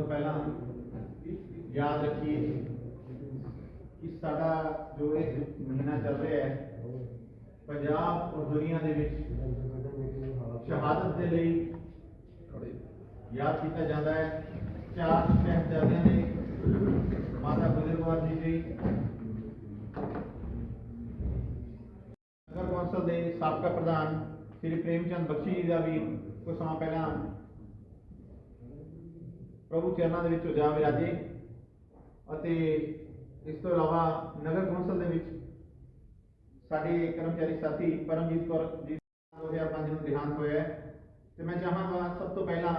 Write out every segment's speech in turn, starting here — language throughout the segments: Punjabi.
ਤੋਂ ਪਹਿਲਾਂ ਯਾਦ ਰੱਖੀਏ ਕਿ ਸਾਡਾ ਜੋ ਇਹ ਮਹੀਨਾ ਚੱਲ ਰਿਹਾ ਹੈ ਪੰਜਾਬ ਔਰ ਦੁਨੀਆ ਦੇ ਵਿੱਚ ਸ਼ਹਾਦਤ ਦੇ ਲਈ ਯਾਦ ਕੀਤਾ ਜਾਂਦਾ ਹੈ ਚਾਰ ਸਾਹਿਬਜ਼ਾਦਿਆਂ ਦੇ ਮਾਤਾ ਗੁਜਰ ਕੌਰ ਜੀ ਦੀ ਨਗਰ ਕੌਂਸਲ ਦੇ ਸਾਬਕਾ ਪ੍ਰਧਾਨ ਸ੍ਰੀ ਪ੍ਰੇਮਚੰਦ ਬਖਸ਼ੀ ਜੀ ਦਾ ਵੀ ਕੁਝ ਸਮਾਂ ਪਹਿਲਾਂ ਪ੍ਰਭੂ ਚਰਨਾਂ ਦੇ ਵਿੱਚ ਜਾ ਵਿਰਾਜੇ ਅਤੇ ਇਸ ਤੋਂ ਇਲਾਵਾ ਨਗਰ ਕੌਂਸਲ ਦੇ ਵਿੱਚ ਸਾਡੇ ਕਰਮਚਾਰੀ ਸਾਥੀ ਪਰਮਜੀਤ ਕੌਰ ਜੀ 2005 ਨੂੰ ਦੇਹਾਂਤ ਹੋਇਆ ਹੈ। ਤੇ ਮੈਂ ਚਾਹਾਂਗਾ ਸਭ ਤੋਂ ਪਹਿਲਾਂ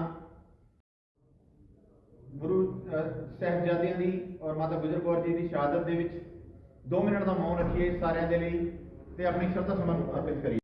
ਗੁਰੂ ਅਹ, ਸਾਹਿਬਜ਼ਾਦਿਆਂ ਦੀ ਔਰ ਮਾਤਾ ਗੁਜਰ ਕੌਰ ਜੀ ਦੀ ਸ਼ਹਾਦਤ ਦੇ ਵਿੱਚ 2 ਮਿੰਟ ਦਾ ਮੌਨ ਰੱਖੀਏ ਸਾਰਿਆਂ ਦੇ ਲਈ ਤੇ ਆਪਣੀ ਸ਼ਰਧਾ ਸਮਨ ਅਰਪਿਤ ਕਰੀਏ।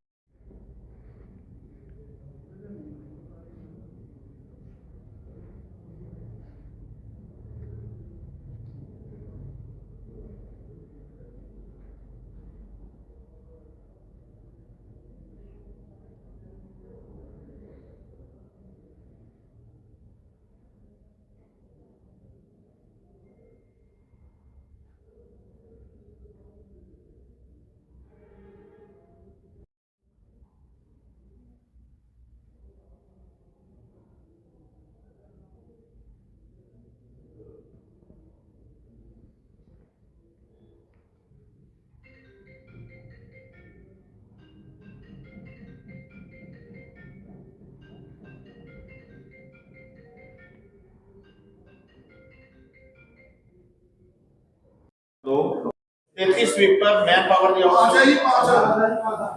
33 ਸਵੀਪਰ ਮੈਨ ਪਾਵਰ ਦੀ ਪਾਸ਼ਾ ਜੀ ਆਫਿਸ ਪਾਸ਼ਾ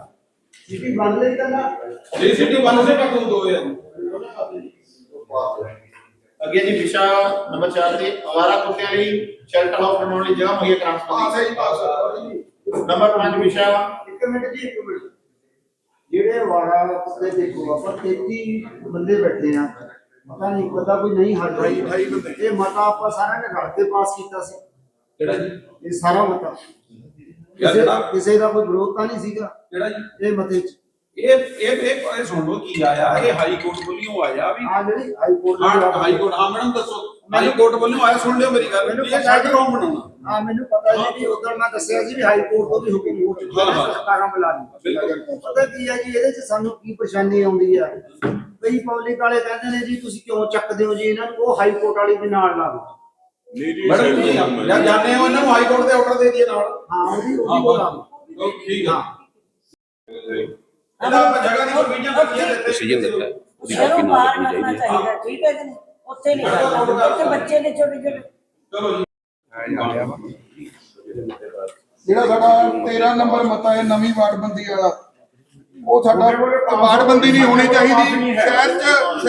ਸਿੱਧੀ ਬੰਦ ਨਹੀਂ ਕਰਨਾ ਜੀ ਸਿੱਧੀ ਬੰਦ ਸੇ ਟੱਕ ਦੋ ਯਾਰ ਅੱਗੇ ਜੀ ਵਿਸ਼ਾ ਨੰਬਰ 4 ਤੇ ਅਵਾਰਾ ਕੁੱਤਿਆਂ ਲਈ ਸ਼ੈਲਟਰ ਹਾਊਸ ਬਣਾਉਣ ਲਈ ਜਗ੍ਹਾ ਮੁਹੱਈਆ ਕਰਾਉਣ ਪਾਸ਼ਾ ਸੰਬੰਧੀ ਜੀ ਪਾਸ਼ਾ ਨੰਬਰ 5 ਵਿਸ਼ਾ ਇੱਕ ਮਿੰਟ ਜੀ ਇੱਕ ਮਿੰਟ ਜਿਹੜੇ ਵਾਰਾ ਦੇ ਦੇਖੋ ਆਪਾਂ 33 ਬੰਦੇ ਬੈਠੇ ਆ ਪਤਾ ਨਹੀਂ ਪਤਾ ਕੋਈ ਨਹੀਂ ਹੱਲ ਰਹੀ ਇਹ ਮਤਾ ਆਪਾਂ ਸਾਰਿਆਂ ਨੇ ਰਲ ਕੇ ਪਾਸ ਕੀਤਾ ਸੀ ਕਿਹੜਾ ਜੀ? ਇਹ ਸਾਰਾ ਮਤਾ। ਯਾਰ ਕਿਸੇ ਜਨਾਬ। ਕਿਸੇ ਦਾ ਕੋਈ ਵਿਰੋਧ ਤਾਂ ਨਹੀਂ ਸੀਗਾ। ਕਿਹੜਾ ਜੀ? ਇਹ ਮਤੇ ਚ। ਇਹ ਇਹ ਇਹ ਇਹ ਸੁਣ ਲਓ ਕੀ ਆਇਆ। ਇਹ ਹਾਈ ਕੋਰਟ ਵੱਲੋਂ ਆਇਆ ਵੀ ਆ ਜਿਹੜੀ ਹਾਈ ਕੋਰਟ ਹਾਂ ਹਾਈ ਕੋਰਟ ਹਾਂ ਮੈਡਮ ਦੱਸੋ। ਹਾਈ ਕੋਰਟ ਵੱਲੋਂ ਆਇਆ ਸੁਣ ਲਿਓ ਮੇਰੀ ਗੱਲ। ਮੈਨੂੰ ਇਹ ਪਤਾ ਸ਼ੈਲਟਰ ਹੋਮ ਬਣਾਉਣਾ? ਹਾਂ ਮੈਨੂੰ ਪਤਾ ਜੀ ਵੀ ਉਧਰ ਮੈਂ ਦੱਸਿਆ ਸੀ ਵੀ ਹਾਈ ਕੋਰਟ ਤੋਂ ਵੀ ਹੁਕਮ ਹੋ ਚੁੱਕਾ ਹਾਂ, ਹੈ ਹਾਂ। ਸਰਕਾਰਾਂ ਬੁਲਾ ਲਈ। ਬਿਲਕੁਲ। ਪਤਾ ਕੀ ਹੈ ਜੀ ਇਹਦੇ ਚ ਸਾਨੂੰ ਕੀ ਪਰੇਸ਼ਾਨੀ ਆਉਂਦੀ ਆ? ਕਈ ਪਬਲਿਕ ਵਾਲੇ ਕਹਿੰਦੇ ਨੇ ਜੀ ਤੁਸੀਂ ਕਿਉਂ ਚੱਕਦੇ ਹੋ ਜੀ ਇਹਨਾਂ ਨੂੰ? ਉਹ ਹਾਈ ਕੋਰਟ ਵਾਲੀ ਦੇ ਨਾਲ ਲਾ ਦਿਓ। ਮੈਡਮ ਜੀ ਜਾਂ ਜਾਣੇ ਹੋ ਇਹਨਾਂ ਨੂੰ ਹਾਈ ਕੋਰਟ ਦੇ ਆਰਡਰ ਦੇ ਦਈਏ ਨਾਲ। ਹਾਂ ਉਹਦੀ ਹਾਂ ਉਹਦੀ ਬੋਲਾ ਉਹ ਠੀਕ ਆ ਇਹਦਾ ਆਪਾਂ ਜਗ੍ਹਾ ਦੀ ਪ੍ਰੋਵੀਜ਼ਨ ਰੱਖੀ ਹੈ ਡਿਸੀਜਨ ਦਿੱਤਾ ਹੈ। ਉਹਦੀ ਸ਼ਹਿਰੋਂ ਕਾਪੀ ਨਾਲ ਬਾਹਰ ਰੱਖਣੀ ਕਰਨਾ ਚਾਹੀਦੀ ਹੈ। ਚਾਹੀਦਾ ਠੀਕ ਹੈ ਕਿ ਨਹੀਂ ਉੱਥੇ ਨਹੀਂ ਕਰਨਾ। ਉੱਥੇ ਬੱਚੇ ਨੇ ਛੋਟੇ ਛੋਟੇ। ਚਲੋ ਜੀ। ਜਿਹੜਾ ਸਾਡਾ 13 ਨੰਬਰ ਮਤਾ ਹੈ ਨਵੀਂ ਵਾਰਡਬੰਦੀ ਵਾਲਾ ਉਹ ਸਾਡਾ ਵਾਰਡਬੰਦੀ ਨਹੀਂ ਹੋਣੀ ਚਾਹੀਦੀ। ਸ਼ਹਿਰ 'ਚ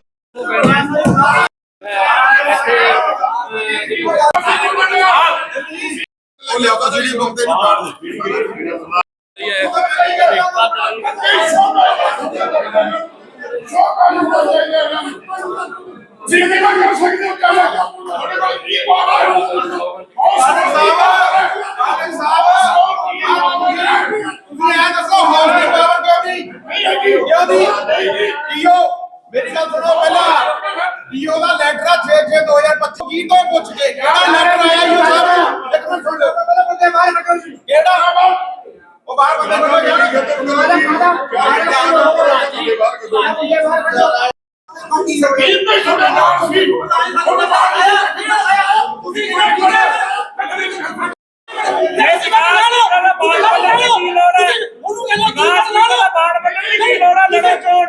ਉਹ ਲਿਆ ਤਾਂ ਜਿਹੜੀ ਬੰਦੇ ਨੂੰ ਕਾੜ ਮੇਰੀ ਗੱਲ ਸੁਣੋ ਪਹਿਲਾਂ ਡੀਓ ਦਾ ਲੈਟਰ ਆ 6 6 2025 ਕੀ ਤੋਂ ਪੁੱਛ ਕੇ ਕਿਹੜਾ ਲੈਟਰ ਆਇਆ ਯੂ ਸਾਹਿਬ ਇੱਕ ਮਿੰਟ ਸੁਣ ਲਓ ਪਹਿਲਾਂ ਬੰਦੇ ਬਾਹਰ ਨਿਕਲ ਜੀ ਕਿਹੜਾ ਉਹ ਬਾਹਰ ਬੰਦੇ ਨਿਕਲ ਜਾਣਗੇ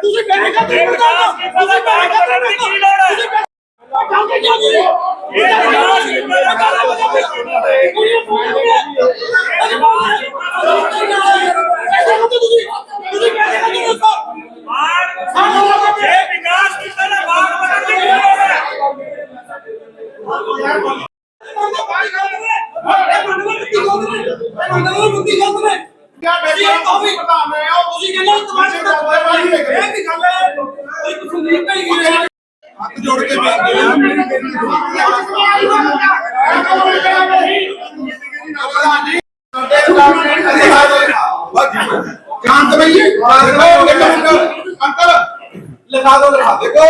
ਤੁਸੀਂ ਵਿਕਾਸ ਕੀਤਾ ਦਾ ਬਾਹਰ ਕੱਢਣ ਦੀ ਕੀ ਲੋੜ ਹੈ ਜਾਂਦੇ ਜਾਂਦੇ ਇਹ ਵਿਕਾਸ ਕੀਤਾ ਦਾ ਬਾਹਰ ਕੱਢਣ ਦੀ ਕੀ ਲੋੜ ਹੈ ਤੁਸੀਂ ਕਹਿੰਦੇ ਕਿ ਦੱਸੋ ਸਾਨੂੰ ਇਹ ਵਿਕਾਸ ਕੀਤਾ ਦਾ ਬਾਹਰ ਕੱਢਣ ਦੀ ਕੀ ਲੋੜ ਹੈ ਕਿਆ ਬੇਟੀ ਉਹ ਵੀ ਪ੍ਰਧਾਨ ਨੇ ਉਹ ਹੱਥ ਜੋੜ ਕੇ ਬੇਨਤੀ ਸ਼ਾਂਤ ਬਈਏ ਅੰਕਲ ਲਿਖਾ ਦੋ ਲਿਖਾ ਦੇਖੋ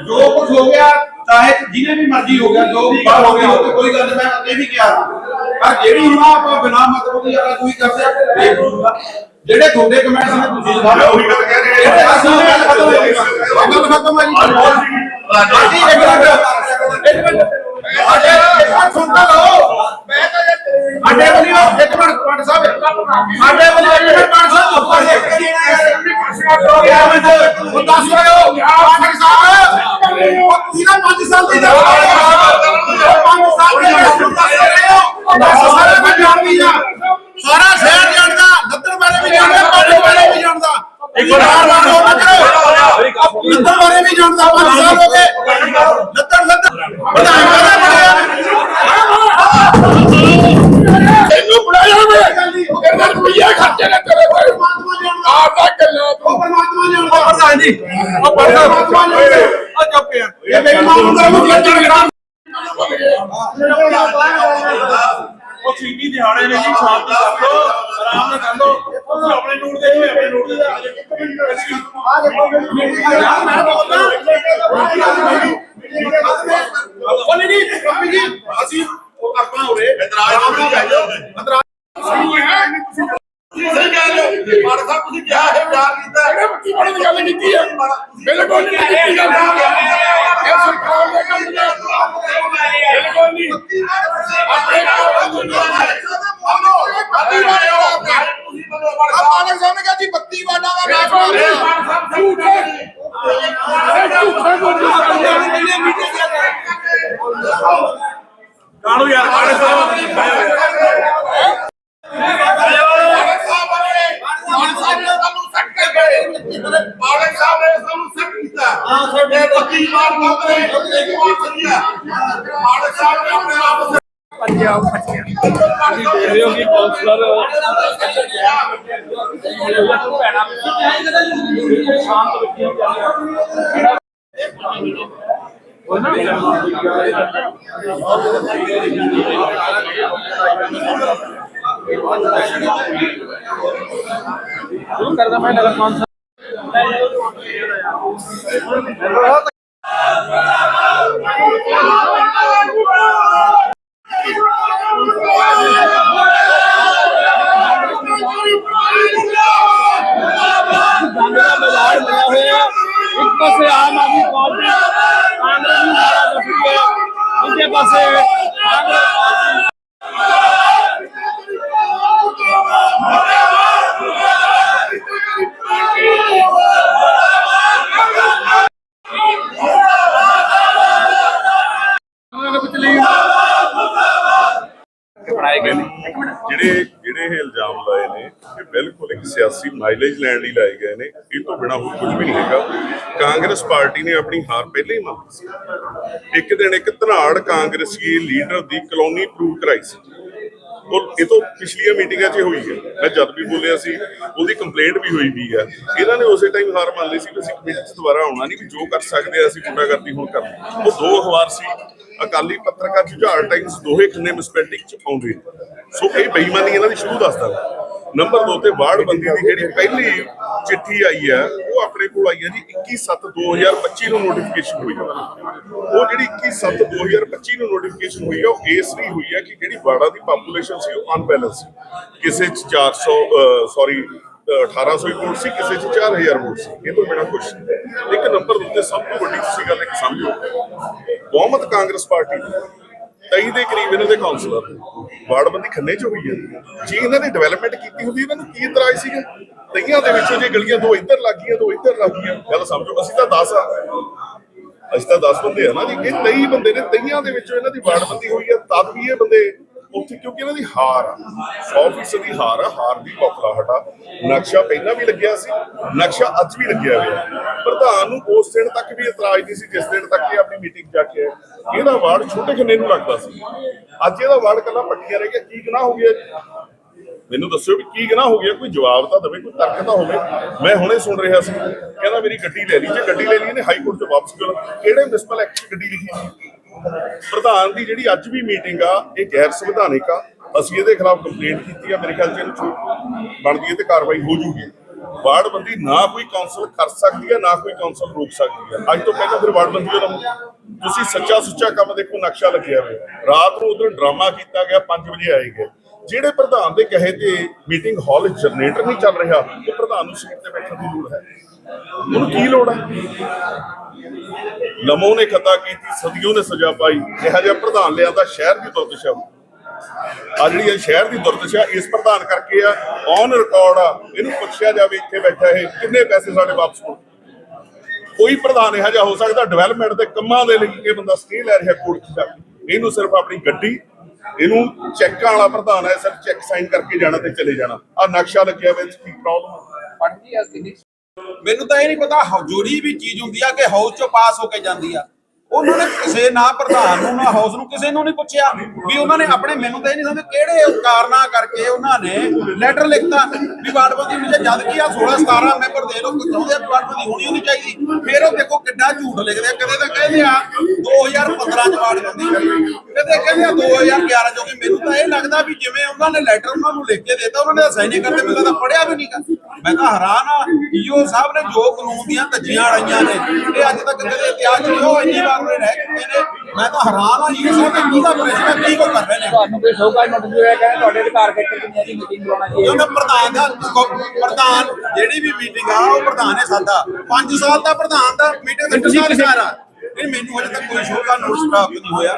ਜੋ ਕੁਝ ਹੋ ਗਿਆ ਚਾਹੇ ਜਿਹਨੇ ਵੀ ਮਰਜ਼ੀ ਹੋ ਗਿਆ ਜੋ ਵੀ ਹੋ ਗਿਆ ਉਹ ਤੇ ਕੋਈ ਗੱਲ ਨੀ, ਮੈਂ ਅੱਗੇ ਵੀ ਕਿਹਾ। ਪਰ ਜਿਹੜੀ ਹੁਣ ਆਪਾਂ ਬਿਨਾ ਮਤਲਬ ਦੀ ਅਗਰ ਕੋਈ ਕਰਦੇ ਦੇਖ ਲੂਗਾ ਜਿਹੜੇ ਤੁਹਾਡੇ ਕਮੈਂਟਸ ਨੇ ਤੁਸੀਂ ਲਓ ਉਹੀ ਗੱਲ ਕਹਿ ਰਹੇ। ਗੱਲ ਖਤਮ ਹੋ ਗਈ ਗੱਲ ਖਤਮ ਹੈ ਜੀ ਹਾਂਜੀ ਇੱਕ ਮਿੰਟ ਇੱਕ ਮਿੰਟ ਅਜੇ ਇੱਕ ਮਿੰਟ ਸੁਣਦਾ ਲਓ ਮੈਂ ਤਾਂ ਸਾਡੇ ਵੱਲੋਂ ਇੱਕ ਮਿੰਟ ਪੰਡ ਸਾਹਿਬ ਸਾਡੇ ਵੱਲੋਂ ਇੱਕ ਮਿੰਟ ਪੰਡ ਸਾਹਿਬ ਉੱਪਰ ਦੇਖ ਕੇ ਉਹ ਦੱਸ ਰਹੇ ਹੋ ਪੰਡ ਸਾਹਿਬ ਉਹ ਤੁਸੀਂ ਨਾ 5 ਸਾਲ ਦੀ ਗੱਲ ਕਰ ਰਹੇ ਹੋ 5 ਸਾਲ ਦੇ ਵਿੱਚ ਦੱਸ ਰਹੇ ਹੋ ਦੱਸ ਸਾਰੇ ਮੈਂ ਜਾਣਦੀ ਆ ਸਾਰਾ ਸ਼ਹਿਰ ਜਾਣਦਾ ਲੱਦਣ ਬਾਰੇ ਵੀ ਜਾਣਦਾ ਪੰਡ ਬਾਰੇ ਵੀ ਜਾਣਦਾ ਇੱਕ ਵਾਰ ਵਾਰ ਹੋ ਨਾ ਕਰੋ ਲੱਦਣ ਬਾਰੇ ਵੀ ਜਾਣਦਾ 5 ਸਾਲ ਹੋ ਗਏ ਲੱਦਣ ਲੱਦਣ ਪ੍ਰਧਾਨ ਕਰਾ ਬਣਿਆ ਤੈਨੂੰ ਬੁਲਾਇਆ ਮੈਂ ਕਹਿੰਦਾ ਰੁਪਈਆ ਖਰਚੇ ਨੇ ਤੇਰੇ ਤੇ ਆਪ ਦਾ ਗੱਲਾਂ ਤੂੰ ਉਹ ਪਰਮਾਤਮਾ ਜਾਣਦਾ ਪ੍ਰਧਾਨ ਜੀ ਉਹ ਪਰਮਾਤਮਾ ਚੁੱਪ ਯਾਰ ਇਹ ਬੇਈਮਾਨ ਹੁੰਦਾ ਉਹ ਜੱਜ ਕਰਾ ਉਹ ਸੀਟੀ ਦਿਹਾੜੇ ਨੇ ਜੀ ਸ਼ਾਂਤੀ ਕਰ ਲੋ ਆਰਾਮ ਨਾਲ ਕਰ ਲੋ ਤੁਸੀਂ ਆਪਣੇ ਨੂਰ ਦੇ ਹੋਏ ਆਪਣੇ ਨੂਰ ਦੇ ਉਹ ਨਹੀਂ ਨਹੀਂ ਜੀ ਅਸੀਂ ਉਹ ਆਪਾਂ ਉਰੇ ਇਤਰਾਜ਼ ਨਹੀਂ ਚਾਹੀਦਾ ਇਤਰਾਜ਼ ਸਹੀ ਗੱਲ ਹੈ ਮਾਰ ਸਾਹਿਬ ਤੁਸੀਂ ਕਿਹਾ ਹੈ ਪਿਆਰ ਕੀਤਾ ਇਹਨੇ ਬੱਤੀ ਬੜੀ ਦੀ ਗੱਲ ਕੀਤੀ ਹੈ ਬਿਲਕੁਲ ਨਹੀਂ ਕੀਤੀ ਗੱਲ। ਇਹ ਸਰਕਾਰ ਦੇ ਕੰਮ ਨੇ ਬਿਲਕੁਲ ਨਹੀਂ। ਆਪਣੇ ਬੱਤੀ ਵਾਲੇ ਆਪਾਂ ਨੇ ਕਿਹਾ ਜੀ ਬੱਤੀ ਵਾਡਾ ਦਾ ਰਾਜ ਮਾਰ ਝੂਠ ਹੈ ਇਹ ਝੂਠੇ ਬੋਲੀ ਕਾਣੂ ਯਾਰ ਆੜੇ ਸਾਹਿਬ ਦੇਖ ਰਹੇ ਹੋ ਕਿ ਕਾਉਂਸਲਰ ਸ਼ਾਂਤ ਬੈਠੀ ਜਿਹੜੇ ਜਿਹੜੇ ਇਹ ਇਲਜ਼ਾਮ ਲਾਏ ਨੇ ਇਹ ਬਿਲਕੁਲ ਇੱਕ ਸਿਆਸੀ ਮਾਈਲੇਜ ਲੈਣ ਲਈ ਲਾਏ ਗਏ ਨੇ। ਤੋਂ ਬਿਨਾ ਹੋਰ ਕੁਝ ਵੀ ਨਹੀਂ ਹੈਗਾ। ਕਾਂਗਰਸ ਪਾਰਟੀ ਨੇ ਆਪਣੀ ਹਾਰ ਪਹਿਲਾਂ ਹੀ ਮੰਨੀ ਸੀ। ਇੱਕ ਦਿਨ ਇੱਕ ਧਨਾੜ ਕਾਂਗਰਸੀ ਲੀਡਰ ਦੀ ਕਲੋਨੀ ਪ੍ਰੂਵ ਕਰਾਈ ਸੀ। ਉਹ, ਇਹ ਤੋਂ ਪਿਛਲੀਆਂ ਮੀਟਿੰਗਾਂ 'ਚ ਹੋਈ ਹੈ। ਮੈਂ ਜਦ ਵੀ ਬੋਲਿਆ ਸੀ, ਉਹਦੀ ਕੰਪਲੇਂਟ ਵੀ ਹੋਈ ਵੀ ਹੈ। ਇਹਨਾਂ ਨੇ ਉਸੇ ਟਾਈਮ ਹਾਰ ਮੰਨ ਲਈ ਸੀ ਕਿ ਅਸੀਂ ਕਮੇਟੀ 'ਚ ਦੁਬਾਰਾ ਆਉਣਾ ਨਹੀਂ, ਵੀ ਜੋ ਕਰ ਸਕਦੇ ਆ ਅਸੀਂ ਗੁੰਡਾਗਰਦੀ ਹੁਣ ਕਰਨੀ ਉਹ ਦੋ ਅਖਬਾਰ ਸੀ, ਅਕਾਲੀ ਪੱਤਰਕਾਰ ਜੁਝਾਰ ਟਾਈਮਸ ਦੋਹੇ ਖੰਨੇ ਮਿਸਪੈਲਟਿਕ 'ਚ ਆਉਂਦੇ ਸੋ ਇਹ ਬੇਈਮਾਨੀ ਇਹਨਾਂ ਦੀ ਸ਼ੁਰੂ ਦੱਸਦਾ ਨੰਬਰ 2 ਤੇ ਵਾਰਡ ਬੰਦੀ ਦੀ ਜਿਹੜੀ ਪਹਿਲੀ ਚਿੱਠੀ ਆਈ ਹੈ, ਉਹ ਆਪਣੇ ਕੋਲ ਆਈ ਹੈ ਜੀ 21/7/2025 ਨੂੰ ਨੋਟੀਫਿਕੇਸ਼ਨ ਹੋਈ ਹੈ। ਉਹ ਜਿਹੜੀ 21/7/2025 ਨੂੰ ਨੋਟੀਫਿਕੇਸ਼ਨ ਹੋਈ ਹੈ, ਉਹ ਇਸ ਲਈ ਹੋਈ ਹੈ ਕਿ ਜਿਹੜੀ ਵਾਰਡਾਂ ਦੀ ਪਾਪੂਲੇਸ਼ਨ ਸੀ, ਉਹ ਅਨਬੈਲੈਂਸ ਸੀ। ਕਿਸੇ ਚ 400 ਸੌਰੀ 1800 ਹੀ ਵੋਟ ਸੀ ਕਿਸੇ ਚ 4000 ਵੋਟ ਸੀ। ਇਹ ਤੋਂ ਬਿਨਾਂ ਕੁਝ ਇੱਕ ਨੰਬਰ ਉੱਤੇ ਸਭ ਤੋਂ ਵੱਡੀ ਤੁਸੀਂ ਗੱਲ ਇੱਕ ਸਮਝੋ। ਬਹੁਮਤ ਕਾਂਗਰਸ ਪਾਰਟੀ 23 ਦੇ ਕਰੀਬ ਇਹਨਾਂ ਦੇ ਕਾਉਂਸਲਰ ਵਾਰਡਬੰਦੀ ਖੰਨੇ ਚ ਹੋਈ ਹੈ। ਜੇ ਇਹਨਾਂ ਨੇ ਡਿਵੈਲਪਮੈਂਟ ਕੀਤੀ ਹੁੰਦੀ, ਇਹਨਾਂ ਨੂੰ ਕੀ ਇਤਰਾਜ਼ ਸੀਗਾ? ਤਈਆਂ ਦੇ ਵਿੱਚੋਂ ਜੇ ਗਲੀਆਂ ਦੋ ਇੱਧਰ ਲੱਗ ਗਈਆਂ, ਦੋ ਇੱਧਰ ਲੱਗ ਗਈਆਂ। ਗੱਲ ਸਮਝੋ, ਅਸੀਂ ਤਾਂ 10 ਆ। ਅਸੀਂ ਤਾਂ 10 ਬੰਦੇ ਆ ਨਾ ਜੀ। ਇਹ 23 ਬੰਦੇ ਨੇ, ਤਈਆਂ ਦੇ ਵਿੱਚੋਂ ਇਹਨਾਂ ਦੀ ਵਾਰਡਬੰਦੀ ਹੋਈ ਆ ਤਦ ਵੀ ਇਹ ਬੰਦੇ ਉੱਥੇ ਕਿਉਂਕਿ ਇਹਨਾਂ ਦੀ ਹਾਰ ਆ 100% ਦੀ ਹਾਰ ਆ, ਹਾਰ ਦੀ ਬੌਖਲਾਹਟ ਆ। ਨਕਸ਼ਾ ਪਹਿਲਾਂ ਵੀ ਲੱਗਿਆ ਸੀ, ਨਕਸ਼ਾ ਅੱਜ ਵੀ ਲੱਗਿਆ ਹੋਇਆ। ਪ੍ਰਧਾਨ ਨੂੰ ਉਸ ਦਿਨ ਤੱਕ ਵੀ ਇਤਰਾਜ਼ ਨਹੀਂ ਸੀ, ਜਿਸ ਦਿਨ ਤੱਕ ਇਹ ਆਪਣੀ ਮੀਟਿੰਗ ਜਾ ਕੇ ਇਹਦਾ ਵਾਰਡ ਛੋਟੇ ਖੰਨੇ ਨੂੰ ਲੱਗਦਾ ਸੀ। ਅੱਜ ਇਹਦਾ ਵਾਰਡ ਕੱਲਾ ਪੱਟੀਆਂ ਰਹਿ ਗਿਆ, ਕੀ ਗੁਨਾਹ ਹੋ ਗਿਆ ਜੀ? ਮੈਨੂੰ ਦੱਸਿਓ ਵੀ ਕੀ ਗੁਨਾਹ ਹੋ ਗਿਆ, ਕੋਈ ਜਵਾਬ ਤਾਂ ਦੇਵੇ, ਕੋਈ ਤਰਕ ਤਾਂ ਹੋਵੇ। ਮੈਂ ਹੁਣੇ ਸੁਣ ਰਿਹਾ ਸੀ, ਕਹਿੰਦਾ ਮੇਰੀ ਗੱਡੀ ਲੈ ਲਈ, ਜੇ ਗੱਡੀ ਲੈ ਲਈ, ਇਹਨੇ ਹਾਈ ਕੋਰਟ ਤੋਂ ਵਾਪਸ ਕਰ। ਕਿਹੜੇ ਮਿਊਨਿਸਪਲ ਐਕਟ ਗੱਡੀ ਲਿਖੀ ਸੀ? ਪ੍ਰਧਾਨ ਦੀ ਜਿਹੜੀ ਅੱਜ ਵੀ ਮੀਟਿੰਗ ਆ, ਇਹ ਗੈਰ ਸੰਵਿਧਾਨਿਕ ਆ। ਅਸੀਂ ਇਹਦੇ ਖਿਲਾਫ ਕੰਪਲੇਂਟ ਕੀਤੀ ਆ, ਮੇਰੇ ਖਿਆਲ ਚ ਇਹਨੂੰ ਛੂਟ ਬਣਦੀ ਹੈ ਤੇ ਕਾਰਵਾਈ ਹੋ ਜੂਗੀ। ਵਾਰਡਬੰਦੀ ਨਾ ਕੋਈ ਕਾਉਂਸਲ ਕਰ ਸਕਦੀ ਹੈ ਨਾ ਕੋਈ ਕਾਉਂਸਲ ਰੋਕ ਸਕਦੀ ਹੈ ਅੱਜ ਤੋਂ ਪਹਿਲਾਂ ਫਿਰ ਵਾਰਡਬੰਦੀ ਹੋ ਰਹੀ ਤੁਸੀਂ ਸੱਚਾ ਸੁੱਚਾ ਕੰਮ ਦੇਖੋ, ਨਕਸ਼ਾ ਲੱਗਿਆ ਹੋਇਆ। ਰਾਤ ਨੂੰ ਉਧਰ ਡਰਾਮਾ ਕੀਤਾ ਗਿਆ 5 ਵਜੇ ਆਏ ਗਏ। ਜਿਹੜੇ ਪ੍ਰਧਾਨ ਦੇ ਕਹੇ ਤੇ ਮੀਟਿੰਗ ਹਾਲ ਜਨਰੇਟਰ ਨਹੀਂ ਚੱਲ ਰਿਹਾ, ਉਹ ਪ੍ਰਧਾਨ ਨੂੰ ਸੀਟ ਤੇ ਬੈਠਣ ਦੀ ਲੋੜ ਹੈ। ਉਹਨੂੰ ਕੀ ਲੋੜ ਹੈ? ਨਮੋ ਨੇ ਖਤਾ ਕੀਤੀ ਸਦੀਓ ਨੇ ਸਜ਼ਾ ਪਾਈ। ਇਹੋ ਜਿਹਾ ਪ੍ਰਧਾਨ ਲਿਆਂਦਾ ਸ਼ਹਿਰ ਦੀ ਦੁਰਦਸ਼ਾ ਆ ਜਿਹੜੀ ਇਹ ਸ਼ਹਿਰ ਦੀ ਦੁਰਦਸ਼ਾ, ਇਸ ਪ੍ਰਧਾਨ ਕਰਕੇ ਆ ਔਨ ਰਿਕਾਰਡ ਆ, ਇਹਨੂੰ ਪੁੱਛਿਆ ਜਾਵੇ ਇੱਥੇ ਬੈਠਾ ਇਹ, ਕਿੰਨੇ ਪੈਸੇ ਸਾਡੇ ਵਾਪਸ ਹੋਣ? ਕੋਈ ਪ੍ਰਧਾਨ ਇਹੋ ਜਿਹਾ ਹੋ ਸਕਦਾ ਡਿਵੈਲਪਮੈਂਟ ਦੇ ਕੰਮਾਂ ਦੇ ਲਈ ਇਹ ਬੰਦਾ ਸਟੇ ਲੈ ਰਿਹਾ ਕੋਰਟ 'ਚ ਜਾ ਕੇ। ਇਹਨੂੰ ਸਿਰਫ ਆਪਣੀ ਗੱਡੀ, ਇਹਨੂੰ ਚੈੱਕਾਂ ਵਾਲਾ ਪ੍ਰਧਾਨ ਹੈ, ਸਿਰਫ ਚੈੱਕ ਸਾਈਨ ਕਰਕੇ ਜਾਣਾ ਤੇ ਚਲੇ ਜਾਣਾ। ਆ ਨਕਸ਼ਾ ਲੱਗਿਆ ਵਿੱਚ, ਕੀ ਪ੍ਰੋਬਲਮ ਮੈਨੂੰ ਤਾਂ ਇਹ ਨਹੀਂ ਪਤਾ, ਹੌਜੂਰੀ ਵੀ ਚੀਜ਼ ਹੁੰਦੀ ਆ ਕਿ ਹਾਊਸ ਚੋਂ ਪਾਸ ਹੋ ਕੇ ਜਾਂਦੀ ਆ। ਉਹਨਾਂ ਨੇ ਕਿਸੇ ਨਾ ਪ੍ਰਧਾਨ ਨੂੰ, ਨਾ ਹਾਊਸ ਨੂੰ ਕਿਸੇ ਨੂੰ ਨਹੀਂ ਪੁੱਛਿਆ ਵੀ ਉਹਨਾਂ ਨੇ ਆਪਣੇ, ਮੈਨੂੰ ਤਾਂ ਇਹ ਨਹੀਂ ਸਮਝ ਕਿਹੜੇ ਕਾਰਨਾਂ ਕਰਕੇ ਉਹਨਾਂ ਨੇ ਲੈਟਰ ਲਿਖਤਾ ਵੀ ਵਾਰਡਬੰਦੀ ਹੋਣੀ ਜਦ ਕਿ ਆ 16 17 ਮੈਂਬਰ ਦੇ ਲੋ ਚਾਹੁੰਦੇ ਆ ਵੀ ਹੋਣੀ ਹੋਣੀ ਚਾਹੀਦੀ। ਫਿਰ ਉਹ ਦੇਖੋ ਕਿੰਨਾ ਝੂਠ ਲਿਖਦੇ ਆ, ਕਦੇ ਤਾਂ ਕਹਿੰਦੇ ਆ 2015 ਚ ਵਾਰਡਬੰਦੀ ਹੋਈ ਕਦੇ ਕਹਿੰਦੇ ਆ 2011 ਜੋ ਕਿ ਮੈਨੂੰ ਤਾਂ ਇਹ ਲੱਗਦਾ ਵੀ ਜਿਵੇਂ ਉਹਨਾਂ ਨੇ ਲੈਟਰ ਉਹਨਾਂ ਨੂੰ ਲਿਖ ਕੇ ਦਿੱਤਾ ਉਹਨਾਂ ਨੇ ਸਾਈਨ ਕਰਦੇ ਮੈਨੂੰ ਤਾਂ ਪੜਿਆ ਵੀ ਨਹੀਂ ਮੈਂ ਤਾਂ ਹੈਰਾਨ ਆ ਈਓ ਸਾਹਿਬ ਨੇ ਜੋ ਕਾਨੂੰਨ ਦੀਆਂ ਧੱਜੀਆਂ ਅੜਾਈਆਂ ਨੇ ਇਹ ਅੱਜ ਤੱਕ ਕਦੇ ਇਤਿਹਾਸ ਨਹੀਂ ਉਹ ਇੰਨੀ ਵਾਰ ਉਰੇ ਰਹਿ ਚੁੱਕੇ ਨੇ? ਮੈਂ ਤਾਂ ਹੈਰਾਨ ਆ ਈਓ ਸਾਹਿਬ ਨੇ ਕਿਹਦਾ ਪ੍ਰੈਸ਼ਰ ਹੈ ਕੀ ਕੋ ਕਰ ਰਹੇ ਨੇ? ਤੁਹਾਨੂੰ ਕੋਈ ਸ਼ੋਕਾ ਨੋਟਿਸ ਹੋਇਆ ਕਹਿੰਦੇ ਤੁਹਾਡੇ ਅਧਿਕਾਰ ਖੇਤਰ ਦੀ ਮੇਰੀ ਮੀਟਿੰਗ ਬੁਲਾਉਣਾ ਇਹ ਚਾਹੀਦਾ ਉਹਨੇ ਪ੍ਰਧਾਨ ਦਾ ਦੇਖੋ, ਪ੍ਰਧਾਨ ਜਿਹੜੀ ਵੀ ਮੀਟਿੰਗ ਆ ਉਹ ਪ੍ਰਧਾਨ ਨੇ ਸਾਡਾ। 5 ਸਾਲ ਦਾ ਪ੍ਰਧਾਨ ਦਾ ਮੀਟਿੰਗ ਦਾ ਅਧਿਕਾਰ ਆ ਇਹ ਮੈਨੂੰ ਹਜੇ ਤੱਕ ਕੋਈ ਸ਼ੋਕਾ ਨੋਟਿਸ ਪ੍ਰਾਪਤ ਨਹੀਂ ਹੋਇਆ।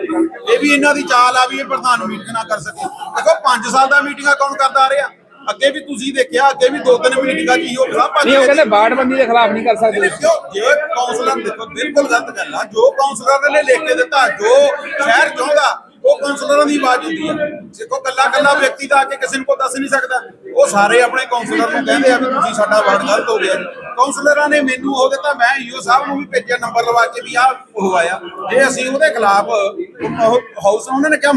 ਇਹ ਵੀ ਇਹਨਾਂ ਦੀ ਚਾਲ ਆ ਵੀ ਇਹ ਪ੍ਰਧਾਨ ਮੀਟਿੰਗ ਨਾ ਕਰ ਸਕੇ। ਦੇਖੋ 5 ਸਾਲ ਦਾ ਮੀਟਿੰਗਾਂ ਕੌਣ ਕਰਦਾ ਆ ਰਿਹਾ? ਅੱਗੇ ਵੀ ਤੁਸੀਂ ਦੇਖਿਆ ਅੱਗੇ ਵੀ ਦੋ ਤਿੰਨ ਮੀਟਿੰਗਾਂ ਜੀ ਉਹ ਸਭ ਭੱਜ ਨਹੀਂ ਉਹ ਕਹਿੰਦੇ ਬਾੜਬੰਦੀ ਦੇ ਖਿਲਾਫ ਨਹੀਂ ਕਰ ਸਕਦੇ। ਜੇ ਕਾਉਂਸਲਰ ਦੇਖੋ ਬਿਲਕੁਲ ਗਲਤ ਗੱਲ ਆ। ਜੋ ਕਾਉਂਸਲਰ ਨੇ ਲਿਖ ਕੇ ਦਿੱਤਾ ਜੋ ਸ਼ਹਿਰ ਚਾਹੁੰਦਾ ਉਹ ਕਾਉਂਸਲਰਾਂ ਦੀ ਆਵਾਜ਼ ਹੁੰਦੀ ਹੈ ਦੇਖੋ ਕੱਲਾ ਕੱਲਾ ਵਿਅਕਤੀ ਤਾਂ ਆ ਕੇ ਕਿਸੇ ਨੂੰ ਕੋ ਦੱਸ ਨਹੀਂ ਸਕਦਾ। ਉਹ ਸਾਰੇ ਆਪਣੇ ਕਾਉਂਸਲਰ ਨੂੰ ਕਹਿੰਦੇ ਆ ਵੀ ਤੁਸੀਂ ਸਾਡਾ ਵਾਰਡ ਗਲਤ ਹੋ ਗਿਆ। ਜੀ ਕਾਉਂਸਲਰਾਂ ਨੇ ਮੈਨੂੰ ਉਹ ਦਿੱਤਾ, ਮੈਂ ਈਓ ਸਾਹਿਬ ਨੂੰ ਵੀ ਭੇਜਿਆ ਨੰਬਰ ਲਵਾ ਕੇ ਵੀ ਆ ਉਹ ਆਇਆ। ਜੇ ਅਸੀਂ ਉਹਦੇ ਖਿਲਾਫ ਹਾਊਸ ਉਹਨਾਂ ਨੇ ਕਿਹਾ